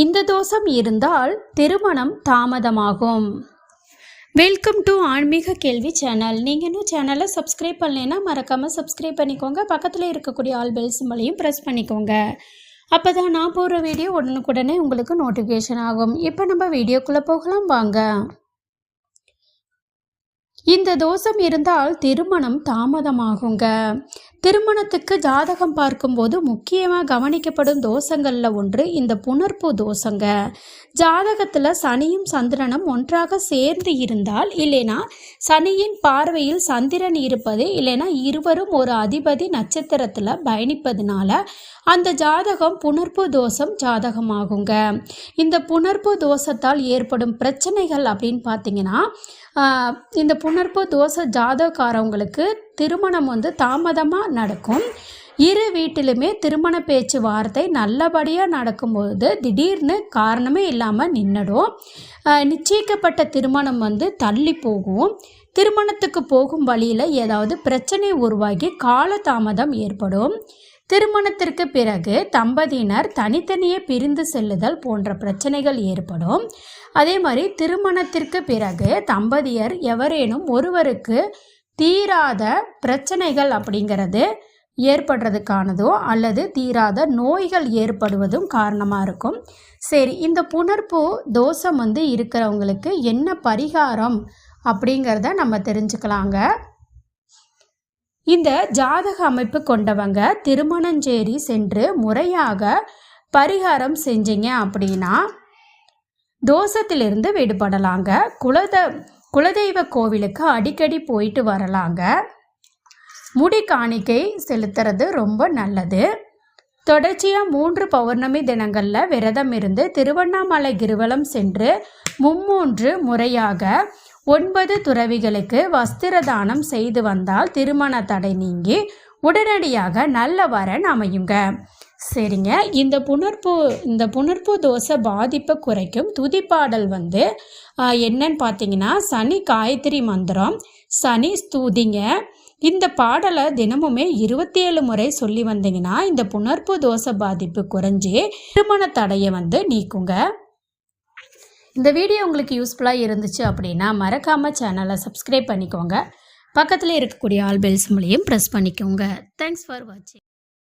இந்த தோஷம் இருந்தால் திருமணம் தாமதமாகும். வெல்கம் டு ஆன்மீக கேள்வி சேனல். நீங்கள் இன்னும் சேனலை சப்ஸ்கிரைப் பண்ணலைன்னா மறக்காமல் சப்ஸ்கிரைப் பண்ணிக்கோங்க. பக்கத்தில் இருக்கக்கூடிய ஆல் பெல் சிம்பளையும் ப்ரெஸ் பண்ணிக்கோங்க. அப்போ தான் நான் போடுற வீடியோ உடனுக்குடனே உங்களுக்கு நோட்டிஃபிகேஷன் ஆகும். இப்போ நம்ம வீடியோக்குள்ளே போகலாம். வாங்க. இந்த தோஷம் இருந்தால் திருமணம் தாமதமாகுங்க. திருமணத்துக்கு ஜாதகம் பார்க்கும்போது முக்கியமாக கவனிக்கப்படும் தோஷங்களில் ஒன்று இந்த புணர்ப்பு தோஷங்க. ஜாதகத்தில் சனியும் சந்திரனும் ஒன்றாக சேர்ந்து இருந்தால் இல்லைனா சனியின் பார்வையில் சந்திரன் இருப்பது இல்லைனா இருவரும் ஒரு அதிபதி நட்சத்திரத்தில் பயணிப்பதுனால அந்த ஜாதகம் புணர்ப்பு தோஷம் ஜாதகமாகுங்க. இந்த புணர்ப்பு தோஷத்தால் ஏற்படும் பிரச்சனைகள் அப்படின்னு பார்த்தீங்கன்னா இந்த புணர்ப்பு தோஷ ஜாதகக்காரவங்களுக்கு திருமணம் வந்து தாமதமாக நடக்கும். இரு வீட்டிலுமே திருமண பேச்சுவார்த்தை நல்லபடியாக நடக்கும்போது திடீர்னு காரணமே இல்லாமல் நின்றுடும் நிச்சயிக்கப்பட்ட திருமணம் வந்து தள்ளி போகும். திருமணத்துக்கு போகும் வழியில் ஏதாவது பிரச்சனை உருவாகி காலதாமதம் ஏற்படும். திருமணத்திற்கு பிறகு தம்பதியினர் தனித்தனியே பிரிந்து செல்லுதல் போன்ற பிரச்சனைகள் ஏற்படும். அதே மாதிரி திருமணத்திற்கு பிறகு தம்பதியர் எவரேனும் ஒருவருக்கு தீராத பிரச்சனைகள் அப்படிங்கிறது ஏற்படுறதுக்கானதோ அல்லது தீராத நோய்கள் ஏற்படுவதும் காரணமாக இருக்கும். சரி இந்த புணர்ப்பு தோஷம் வந்து இருக்கிறவங்களுக்கு என்ன பரிகாரம் அப்படிங்கிறத நம்ம தெரிஞ்சுக்கலாங்க. இந்த ஜாதக அமைப்பு கொண்டவங்க திருமணஞ்சேரி சென்று முறையாக பரிகாரம் செஞ்சீங்க அப்படின்னா தோஷத்திலிருந்து விடுபடலாங்க. குலத குலதெய்வ கோவிலுக்கு அடிக்கடி போயிட்டு வரலாங்க. முடி காணிக்கை செலுத்துறது ரொம்ப நல்லது. தொடர்ச்சியாக மூன்று பௌர்ணமி தினங்களில் விரதம் இருந்து திருவண்ணாமலை கிருவலம் சென்று மும்மூன்று முறையாக ஒன்பது துறவிகளுக்கு வஸ்திர தானம் செய்து வந்தால் திருமண தடை நீங்கி உடனடியாக நல்ல வரன் அமையுங்க. சரிங்க. இந்த புணர்ப்பு இந்த புணர்ப்பு தோசை பாதிப்பை குறைக்கும். துதிப்பாடல் வந்து என்னன்னு பார்த்தீங்கன்னா சனி காயத்ரி மந்திரம் சனி ஸ்தூதிங்க. இந்த பாடலை தினமுமே இருபத்தி ஏழு முறை சொல்லி வந்தீங்கன்னா இந்த புணர்ப்பு தோசை பாதிப்பு குறைஞ்சி திருமண தடையை வந்து நீக்குங்க. இந்த வீடியோ உங்களுக்கு யூஸ்ஃபுல்லாக இருந்துச்சு அப்படின்னா மறக்காமல் சேனலை சப்ஸ்கிரைப் பண்ணிக்கோங்க. பக்கத்தில் இருக்கக்கூடிய ஆல் பெல்ஸ் மூலியம் ப்ரெஸ் பண்ணிக்கோங்க. தேங்க்ஸ் ஃபார் வாட்சிங்